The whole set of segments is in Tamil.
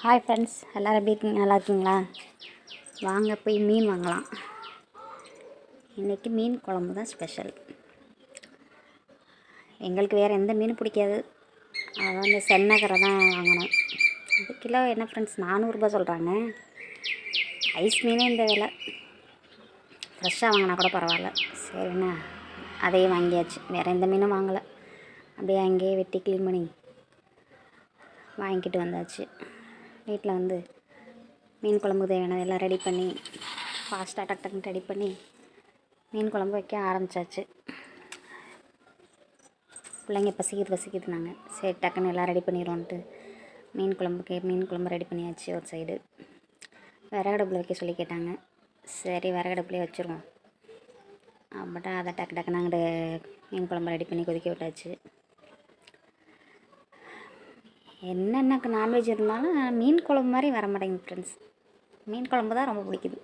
ஹாய் ஃப்ரெண்ட்ஸ் எல்லோரும் எப்படி இருக்கீங்க? நல்லா இருக்கீங்களா? வாங்க போய் மீன் வாங்கலாம். இன்றைக்கி மீன் குழம்பு தான் ஸ்பெஷல் எங்களுக்கு வேறு எந்த மீன் பிடிக்காது. அதான் இந்த சென்னகரை தான் வாங்கணும் அது கிலோ என்ன ஃப்ரெண்ட்ஸ் நானூறுரூபா சொல்கிறாங்க ஐஸ் மீனே இந்த விலை. ஃப்ரெஷ்ஷாக வாங்கினா கூட பரவாயில்ல. சரிண்ணா அதையே வாங்கியாச்சு. வேறு எந்த மீனும் வாங்கலை. அப்படியே அங்கேயே வெட்டி க்ளீன் பண்ணி வாங்கிக்கிட்டு வந்தாச்சு. வீட்டில் வந்து மீன் குழம்புக்கு தேவையானது எல்லாம் ரெடி பண்ணி ஃபாஸ்ட்டாக டக் டக்குன்னு ரெடி பண்ணி மீன் குழம்பு வைக்க ஆரம்பித்தாச்சு பிள்ளைங்க பசிக்குது நாங்கள் சரி டக்குன்னு எல்லாம் ரெடி பண்ணிடுவோன்ட்டு மீன் குழம்புக்கு மீன் குழம்பு ரெடி பண்ணியாச்சு ஒரு சைடு விறகடுப்பில் வைக்க சொல்லி கேட்டாங்க. சரி விறகடுப்புலேயே வச்சுருவோம். அப்பட்டா அதை டக்கு டக்குன்னு அங்கிட்டு மீன் குழம்பு ரெடி பண்ணி கொதிக்க விட்டாச்சு. என்னென்ன நான்வெஜ் இருந்தாலும் மீன் குழம்பு மாதிரி வர மாட்டேங்குது ஃப்ரெண்ட்ஸ் மீன் குழம்பு தான் ரொம்ப பிடிக்குது.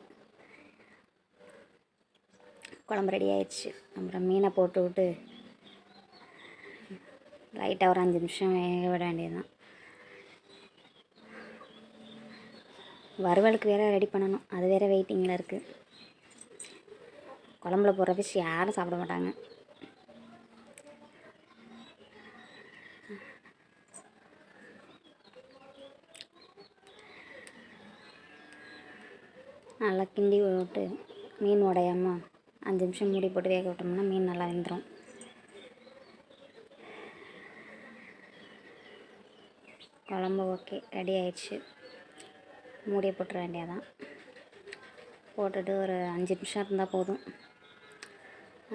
குழம்பு ரெடி ஆயிடுச்சு. அப்புறம் மீனை போட்டு விட்டு லைட்டாக ஒரு அஞ்சு நிமிஷம் வேக விட வேண்டியதுதான். வறுவலுக்கு வேறு ரெடி பண்ணணும். அது வேறு வெயிட்டிங்கில் இருக்குது குழம்புல போடுற ஃபிஷ் யாரும் சாப்பிட மாட்டாங்க. நல்லா கிண்டி விட்டு மீன் உடையாமல் அஞ்சு நிமிஷம் மூடி போட்டு வேக விட்டோம்னா மீன் நல்லா வெந்துடும் குழம்பு ஓகே ரெடி ஆயிடுச்சு. மூடி போட்டுற வேண்டியதான் போட்டுட்டு ஒரு அஞ்சு நிமிஷம் இருந்தால் போதும்.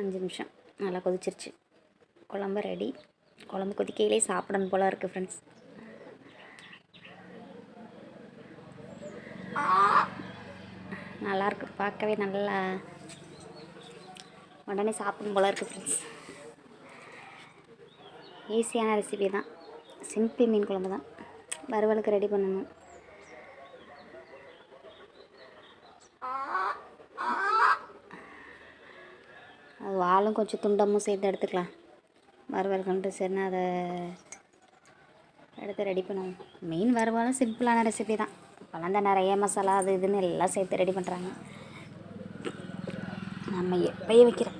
அஞ்சு நிமிஷம். நல்லா கொதிச்சிருச்சு. குழம்பு ரெடி குழம்பு கொதிக்கையிலே சாப்பிடணும் போல் இருக்குது ஃப்ரெண்ட்ஸ் நல்லாயிருக்கு பார்க்கவே நல்லா உடனே சாப்பிடும் போல இருக்குது ஃப்ரெண்ட்ஸ் ஈஸியான ரெசிபி தான். சிம்பிள் மீன் குழம்பு தான். வறுவலுக்கு ரெடி பண்ணணும். அது வாழும் கொஞ்சம் துண்டமும் சேர்த்து எடுத்துக்கலாம். வறுவலுக்குன்ட்டு சரினா அதை எடுத்து ரெடி பண்ணுவோம் மீன் வறுவலும் சிம்பிளான ரெசிபி தான். இப்போலாம் தான் நிறைய மசாலா அது இதுன்னு எல்லாம் சேர்த்து ரெடி பண்ணுறாங்க நம்ம எப்பயே வைக்கிறோம்.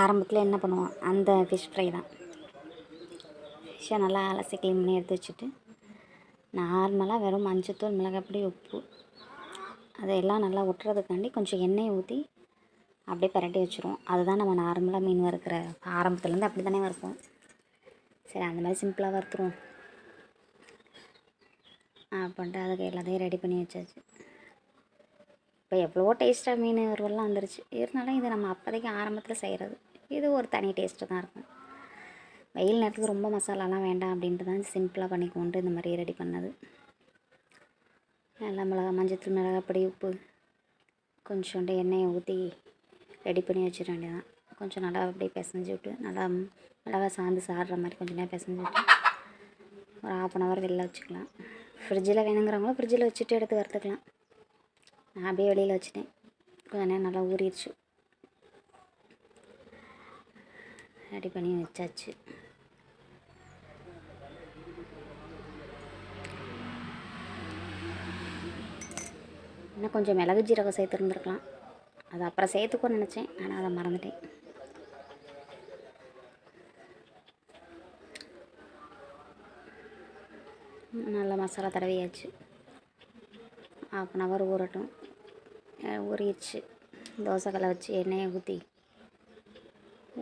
ஆரம்பத்தில் என்ன பண்ணுவோம்? அந்த ஃபிஷ் ஃப்ரை தான். ஃபிஷ்ஷை நல்லா அலசி க்ளீன் பண்ணி எடுத்து வச்சுட்டு நார்மலாக வெறும் மஞ்சத்தூள் மிளகாப்பொடி உப்பு அதையெல்லாம் நல்லா ஒட்டுறதுக்காண்டி கொஞ்சம் எண்ணெய் ஊற்றி அப்படியே பரட்டி வச்சுருவோம். அதுதான் நம்ம நார்மலாக மீன் வறுக்கிற ஆரம்பத்துலேருந்து அப்படி தானே வறுப்போம். சரி அந்த மாதிரி சிம்பிளாக வறுத்துருவோம். அப்படின்ட்டு அதுக்கு எல்லாத்தையும் ரெடி பண்ணி வச்சாச்சு. இப்போ எவ்வளோ டேஸ்ட்டாக மீன் வருவெல்லாம் வந்துருச்சு. இருந்தாலும் இது நம்ம அப்போதைக்கு ஆரம்பத்தில் செய்கிறது இது ஒரு தனி டேஸ்ட்டு தான் இருக்கும். வெயில் நேரத்துக்கு ரொம்ப மசாலாலாம் வேண்டாம் அப்படின்ட்டு தான் சிம்பிளாக பண்ணிக்கொண்டு இந்த மாதிரி ரெடி பண்ணது. நல்லா மிளகா மஞ்சத்தூள் மிளகாப்பொடி உப்பு கொஞ்சோண்டு எண்ணெயை ஊற்றி ரெடி பண்ணி வச்சிட வேண்டியதான் கொஞ்சம் நல்லா அப்படியே பிசைஞ்சு விட்டு நல்லா மிளகா சாந்து சாடுற மாதிரி கொஞ்சம் நேரம் பிசைஞ்சு விட்டு ஒரு ஆஃப் அன் ஹவர் வெளில வச்சுக்கலாம். ஃப்ரிட்ஜில் வேணுங்கிறவங்களும் ஃப்ரிட்ஜில் வச்சுட்டு எடுத்து வறுத்துக்கலாம். நான் அப்படியே வெளியில் வச்சுட்டேன். கொஞ்ச நேரம் நல்லா ஊறிடுச்சு. ரெடி பண்ணி வச்சாச்சு. இன்னும் கொஞ்சம் மிளகு ஜீரகம் சேர்த்துருந்துருக்கலாம். அது அப்புறம் சேர்த்துக்கோன்னு நினச்சேன். ஆனால் அதை மறந்துட்டேன். நல்லா மசாலா தடவியாச்சு. ஆஃப் அன் ஹவர் ஊறட்டும். ஊறிடுச்சு. தோசைக்கல்லை வச்சு எண்ணெயை ஊற்றி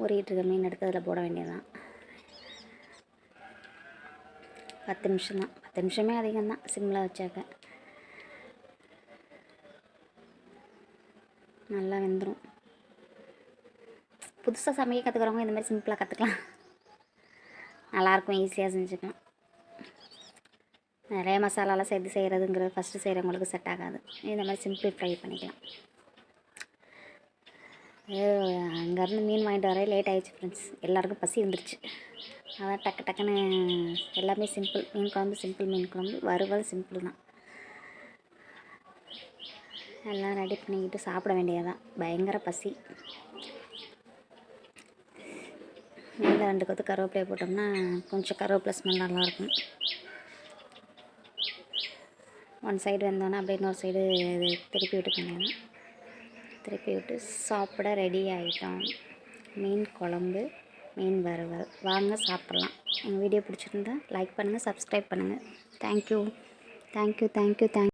ஊறிட்டு இருக்க மீன் எடுத்து அதில் போட வேண்டியதுதான். பத்து நிமிஷம் தான் பத்து நிமிஷமே அதிகம்தான் சிம்மில் வச்சாக்க. நல்லா வெந்துடும் புதுசாக சமைக்க கற்றுக்குறவங்க இந்த மாதிரி சிம்பிளாக கற்றுக்கலாம் நல்லாயிருக்கும் ஈஸியாக செஞ்சுக்கலாம். நிறைய மசாலாலாம் சேர்த்து செய்கிறதுங்கிறது ஃபஸ்ட்டு செய்கிறவங்களுக்கு செட் ஆகாது. இந்த மாதிரி சிம்பிள் ஃப்ரை பண்ணிக்கலாம். அங்கேருந்து மீன் வாங்கிட்டு வர லேட் ஆகிடுச்சு ஃப்ரெண்ட்ஸ் எல்லாருக்கும் பசி இருந்துருச்சு அதான் டக்கு டக்குன்னு எல்லாமே சிம்பிள் மீன் குழம்பு சிம்பிள் மீன் குழம்பு வறுவல் சிம்பிள் தான். எல்லாம் ரெடி பண்ணிக்கிட்டு சாப்பிட வேண்டியதான் பயங்கர பசி. மேலே ரெண்டு கொத்து கருவேப்பிலையை போட்டோம்னா கொஞ்சம் கருவேப்பிலை ஸ்மெல் நல்லாயிருக்கும் ஒன் சைடு வந்தோன்னே அப்படியே இன்னொரு சைடு இது திருப்பி விட்டு திருப்பி விட்டு சாப்பிட ரெடி ஆகிட்டோம் மீன் குழம்பு மீன் வறுவல். வாங்க சாப்பிட்லாம். எங்கள் வீடியோ பிடிச்சிருந்தா லைக் பண்ணுங்கள் சப்ஸ்கிரைப் பண்ணுங்கள் தேங்க்யூ தேங்க்யூ தேங்க்யூ தேங்க்